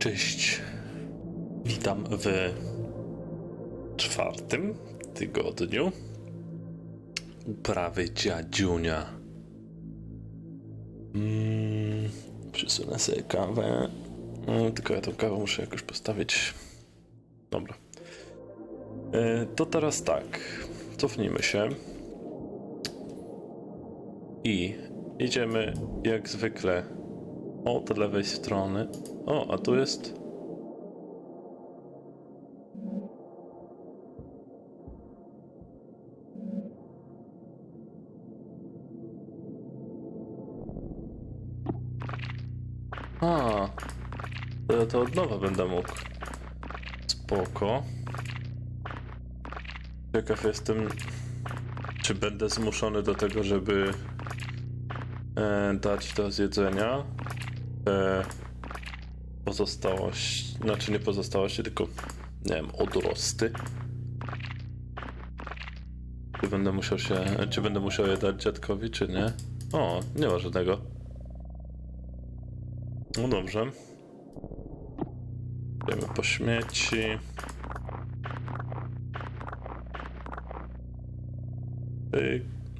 Cześć. Witam w czwartym tygodniu uprawy dziadziunia. Mm, przysunę sobie kawę. Mm, tylko ja tą kawę muszę jakoś postawić. Dobra. E, to teraz tak. Cofnijmy się. I idziemy jak zwykle od lewej strony. O, a tu jest. A, to ja to od nowa będę mógł. Spoko. Ciekaw jestem, czy będę zmuszony do tego, żeby e, dać do zjedzenia e, pozostałość, znaczy nie pozostałości, tylko nie wiem, odrosty. Czy będę musiał się, czy będę musiał je dać dziadkowi, czy nie? O, nie ma żadnego. No dobrze. Idziemy po śmieci.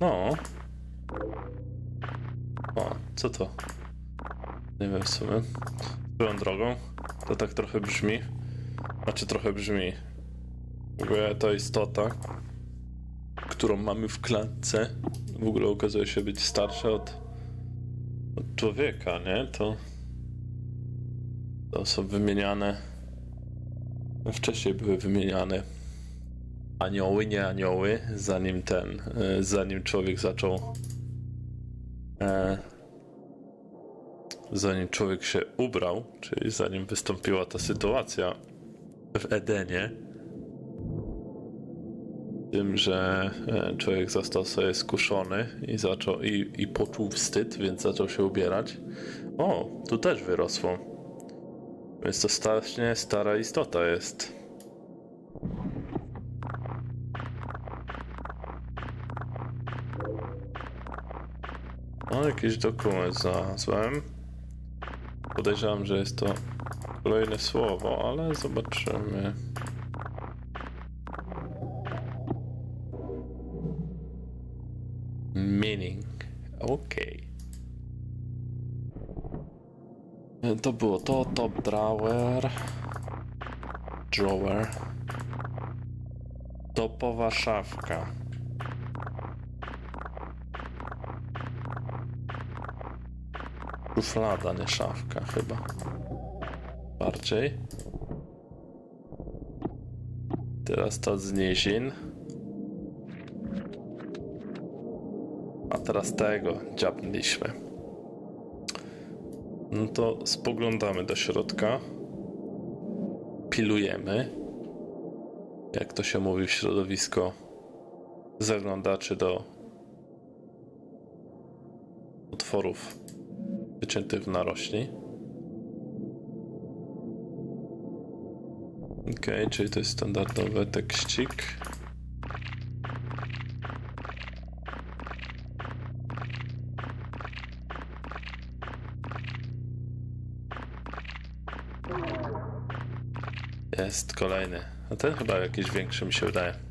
No. O, co to? Nie wiem w sumie. Swoją drogą, to tak trochę brzmi. Znaczy trochę brzmi. Ogóle to istota, którą mamy w klatce, w ogóle okazuje się być starsza od, od człowieka, nie? To, to są wymieniane. Wcześniej były wymieniane anioły, nie anioły, zanim ten, e, zanim człowiek zaczął. E, zanim człowiek się ubrał, czyli zanim wystąpiła ta sytuacja w Edenie, tym, że e, człowiek został sobie skuszony i zaczął i, i poczuł wstyd, więc zaczął się ubierać. O, tu też wyrosło. Więc to strasznie stara istota jest. O, jakiś dokument znalazłem. Podejrzewam, że jest to kolejne słowo, ale zobaczymy. Meaning. Okej. To było to, top drawer. Drawer. Topowa szafka. Szuflada, nie szafka chyba. Bardziej. Teraz to z nizin. A teraz tego dziabnęliśmy. No to spoglądamy do środka. Pilujemy. Jak to się mówi w środowisko zaglądaczy do otworów wyciętych w narośli. Ok, czyli to jest standardowy tekścik. Jest kolejny. A ten chyba jakiś większy mi się wydaje.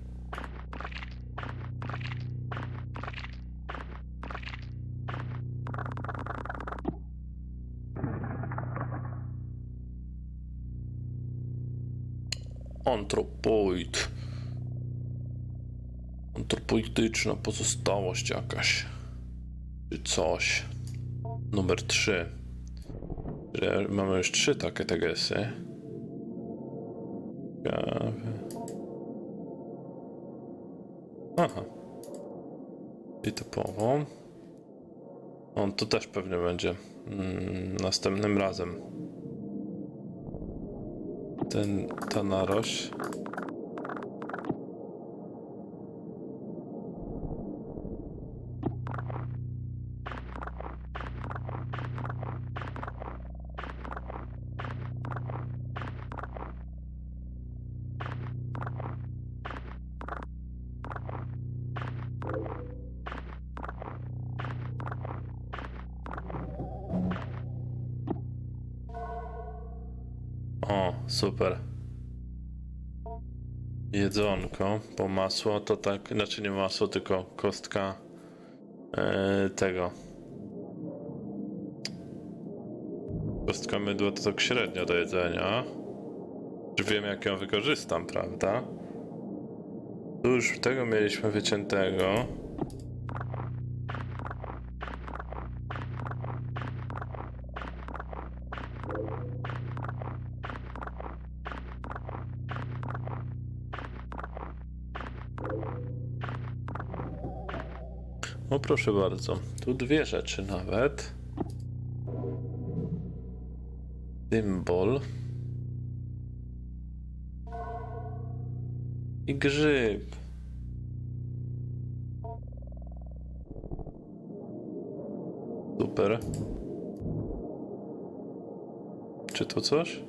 Antropoidyczna pozostałość jakaś. Czy coś. Numer 3. Mamy już trzy takie tegesy. Ciekawe. Aha. I typowo. On to też pewnie będzie mm, następnym razem. Ten, ta narość. Super. Jedzonko, bo masło to tak, znaczy nie masło, tylko kostka e, tego. Kostka mydła to tak średnio do jedzenia. Czy wiem jak ją wykorzystam, prawda? Tu już tego mieliśmy wyciętego. O proszę bardzo, tu dwie rzeczy nawet. Dymbol. I grzyb. Super. Czy to coś?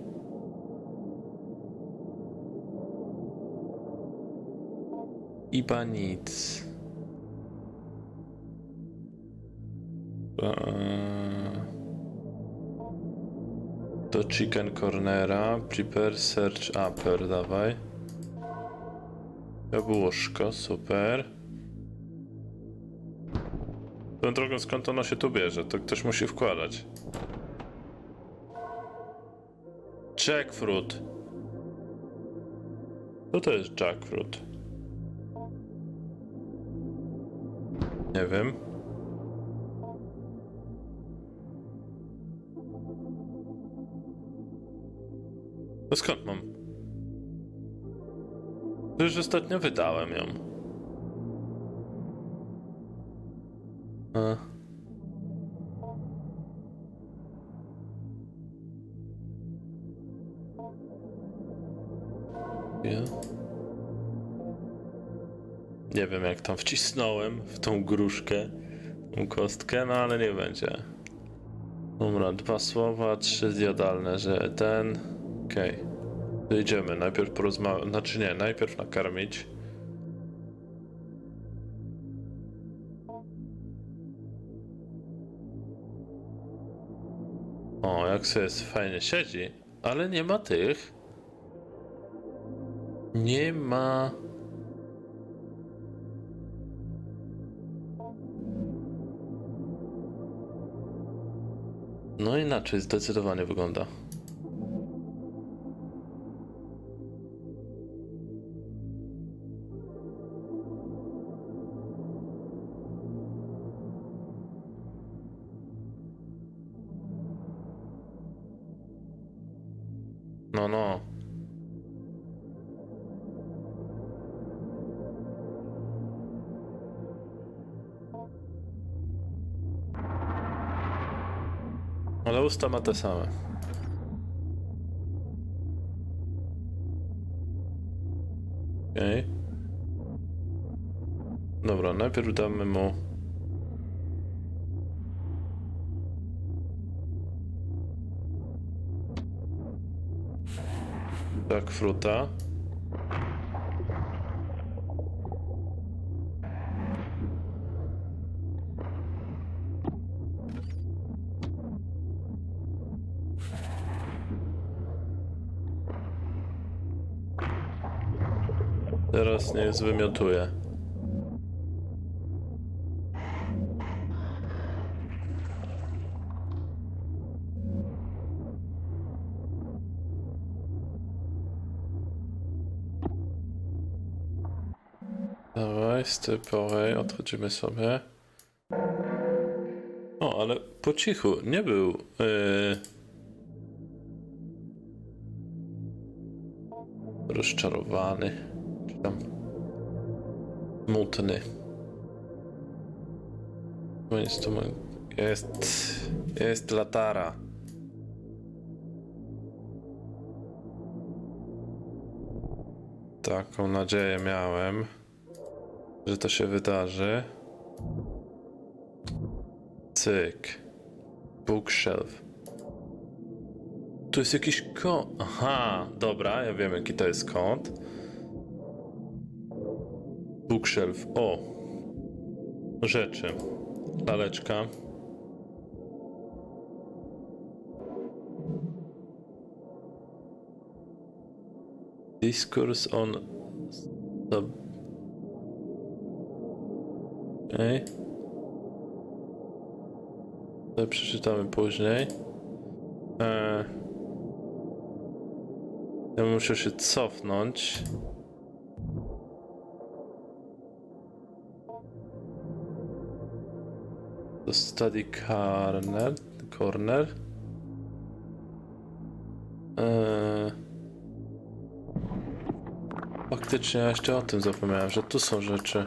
Iba nic. Chicken cornera, prepare search upper, dawaj. Jabłuszko, super. Tą drogą skąd ono się tu bierze? To ktoś musi wkładać. Jackfruit. Co to jest jackfruit? Nie wiem. To skąd mam? To już ostatnio wydałem ją. A. Ja. Nie wiem jak tam wcisnąłem w tą gruszkę, tą kostkę, no ale nie będzie. Dobra, dwa słowa, trzy zjadalne, że ten... Okej. To Idziemy, najpierw porozmawiać, znaczy nie, najpierw nakarmić. O, jak sobie jest fajnie siedzi, ale nie ma tych. Nie ma. No inaczej zdecydowanie wygląda. Usta ma te same. Okej. Dobra, najpierw damy mu... Tak, fruta. Teraz niech zwymiotuje. Dawaj, z typowej odchodzimy sobie. O, ale po cichu, nie był. Yy... Rozczarowany. Czy tam. Mutny. No jest to. Jest. Jest latara. Taką nadzieję miałem że to się wydarzy. Cyk. Bookshelf. Tu jest jakiś kąt. Aha, dobra, ja wiem jaki to jest kąt. Bookshelf. O. Rzeczy. Laleczka. Discourse on sub... Okej. To przeczytamy później. Eee... Ja muszę się cofnąć. Study corner. corner. Eee... Faktycznie, ja jeszcze o tym zapomniałem, że tu są rzeczy.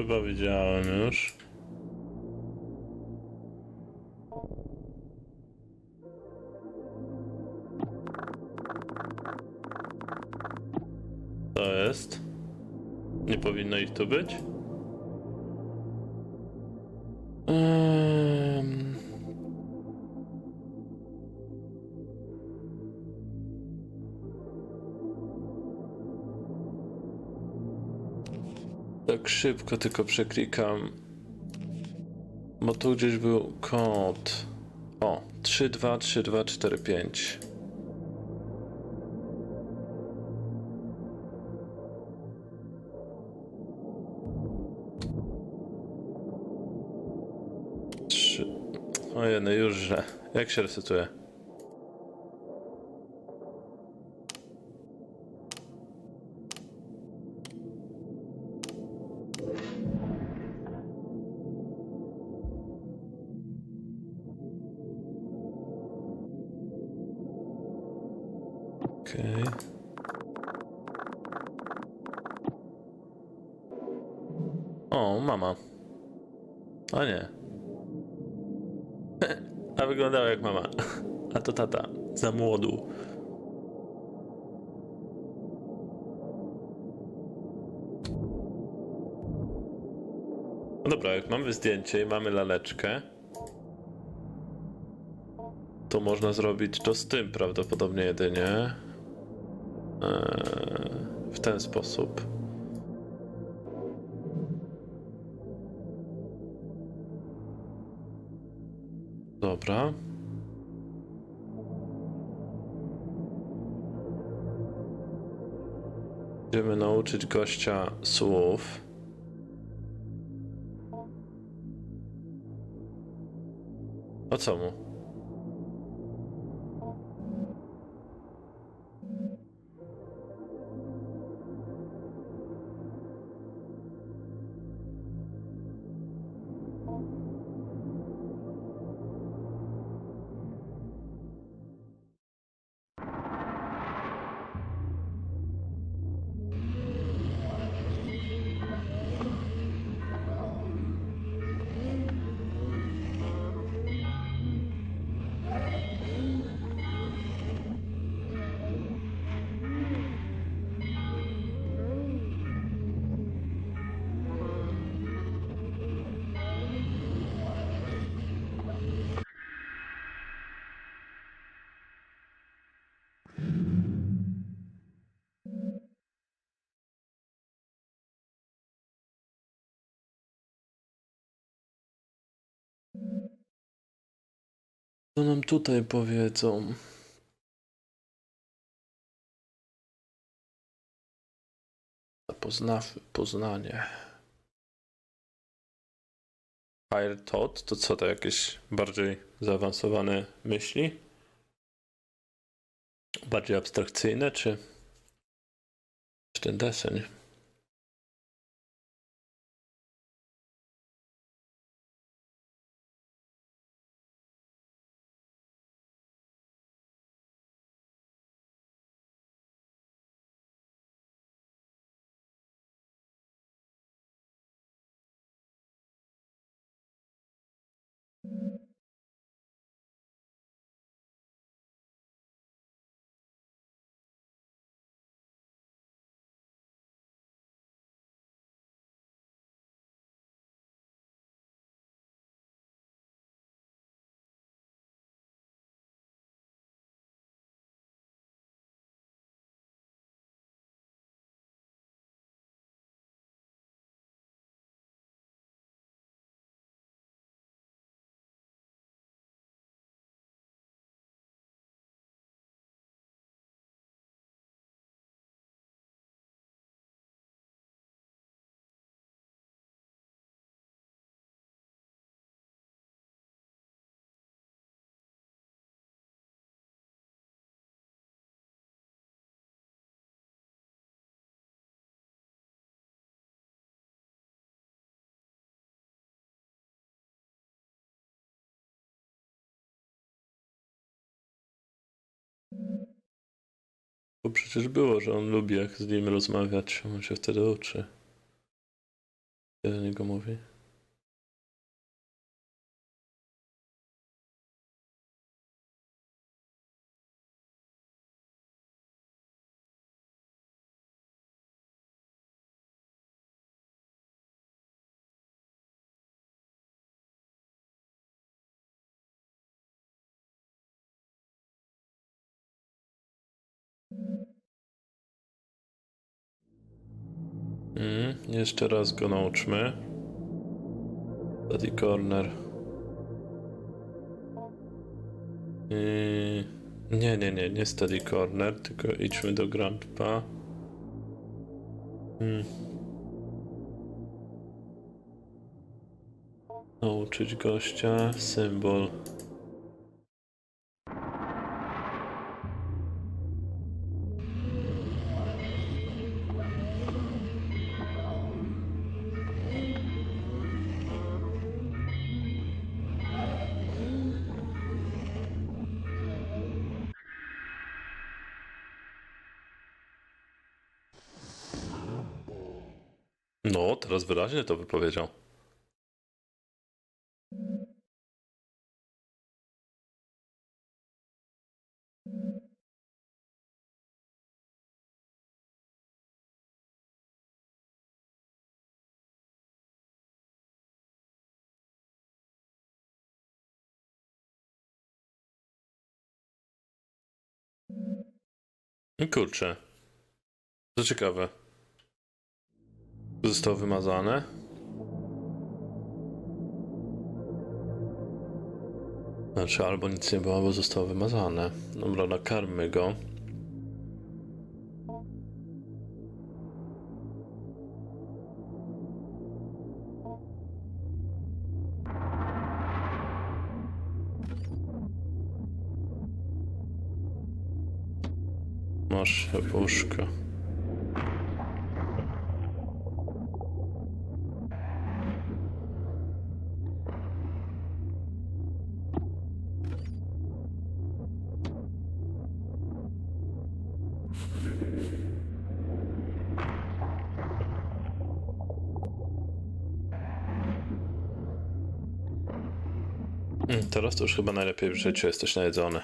Chyba widziałem już. To jest. Nie powinno ich tu być. Ehm. Tak szybko tylko przeklikam. Bo tu gdzieś był kod. O, 323245. Trzy. Ojej, no już, że. Jak się resetuje? Okej. O, mama. A nie. A wyglądała jak mama. A to tata. Za młodu. No dobra, jak mamy zdjęcie i mamy laleczkę, to można zrobić to z tym prawdopodobnie jedynie. W ten sposób. Dobra. Będziemy nauczyć gościa słów. O co mu? Co nam tutaj powiedzą? Poznaw, Poznanie. Higher Thought to co to jakieś bardziej zaawansowane myśli? Bardziej abstrakcyjne, czy, czy ten deseń? Bo przecież było, że on lubi jak z nim rozmawiać, on się wtedy uczy. Do niego mówi. Mm, jeszcze raz go nauczmy. Study corner. Yy, nie, nie, nie, nie study corner, tylko idźmy do grandpa. Mm. Nauczyć gościa symbol. No, teraz wyraźnie to wypowiedział. I Kurczę. To ciekawe. Zostało wymazane. Znaczy, albo nic nie było, albo zostało wymazane. Dobra, nakarmy go. Masz jabłuszko. Teraz to już chyba najlepiej w życiu jesteś najedzony.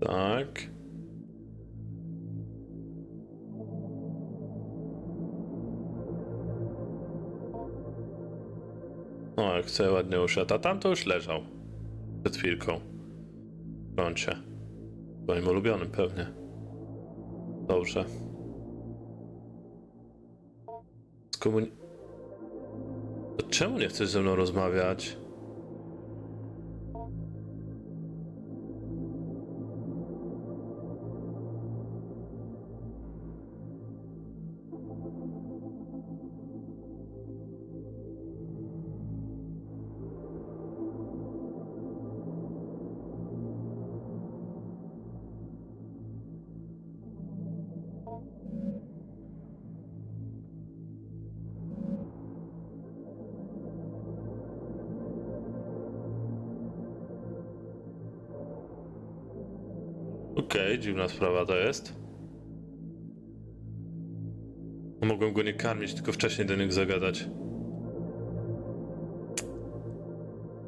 Tak. No, jak sobie ładnie usiadł, a tam to już leżał. Przed chwilką. W kącie. Twoim ulubionym pewnie. Dobrze. Skomun... Czemu nie chcesz ze mną rozmawiać? Okej, dziwna sprawa to jest. Mogłem go nie karmić, tylko wcześniej do niego zagadać.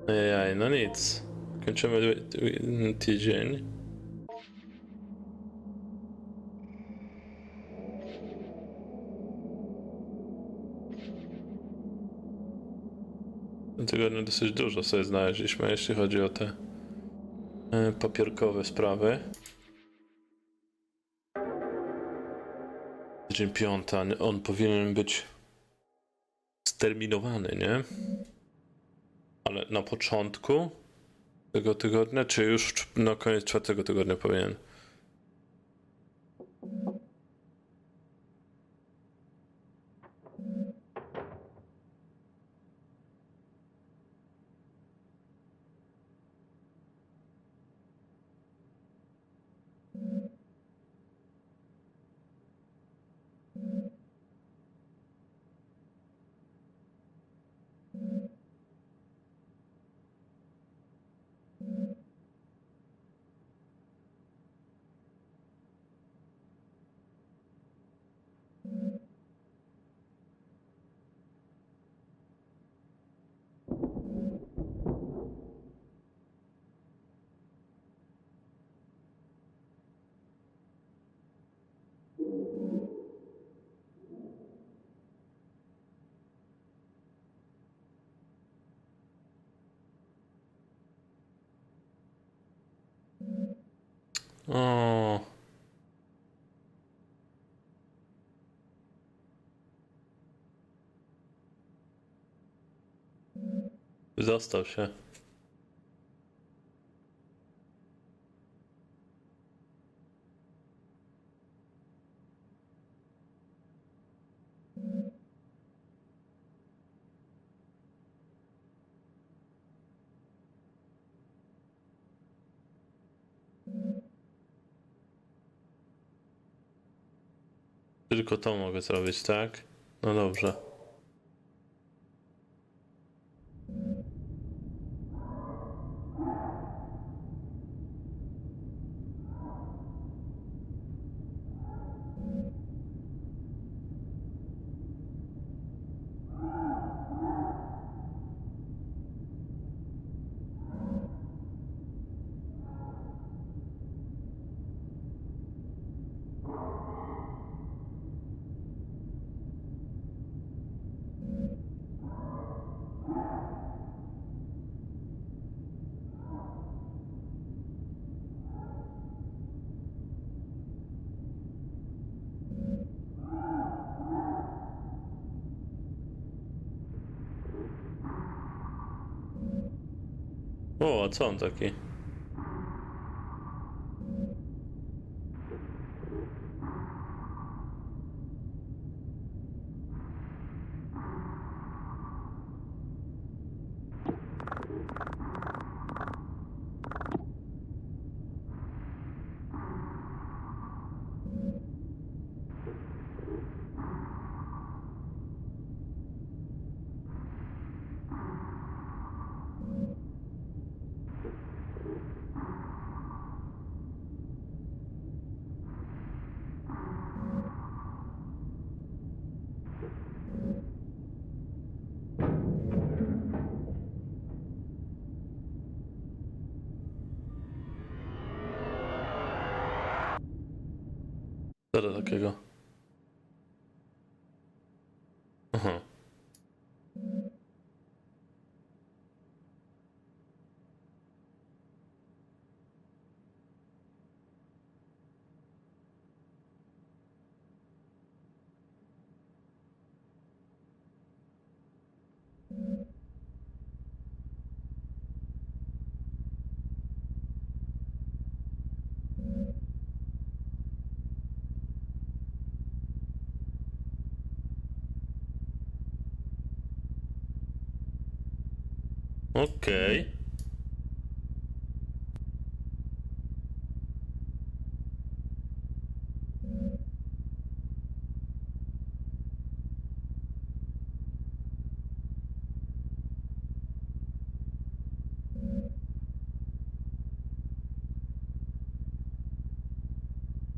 Ejaj, no nic. Kończymy ty- tydzień. Tygodniu dosyć dużo sobie znaleźliśmy, jeśli chodzi o te e, papierkowe sprawy. Tydzień piąta, on powinien być sterminowany, nie? Ale na początku tego tygodnia, czy już na koniec czwartego tygodnia powinien? O. Został się. Tylko to mogę zrobić, tak? No dobrze. O, a co on taki? Co to takiego? Aha. Okej.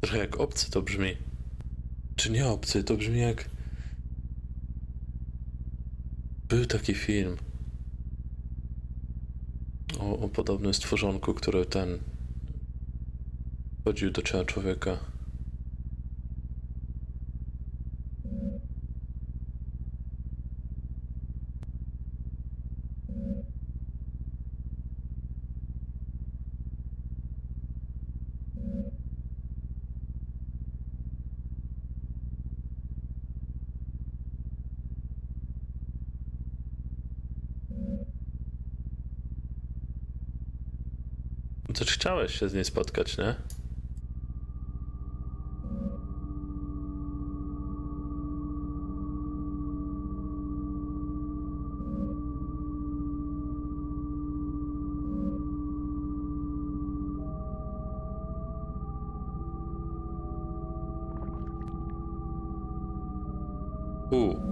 Trochę jak obcy to brzmi. Czy nie obcy? To brzmi jak. Był taki film podobnym stworzonku, które ten chodził do człowieka. Chciałeś się z niej spotkać, nie? U.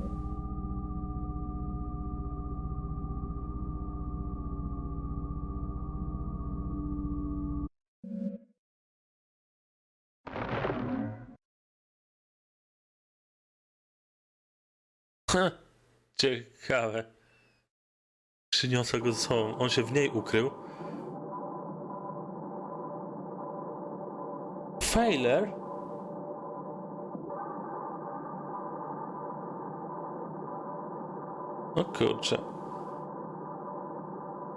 ciekawe. Przyniosła go ze sobą. On się w niej ukrył. Failer? O kurczę.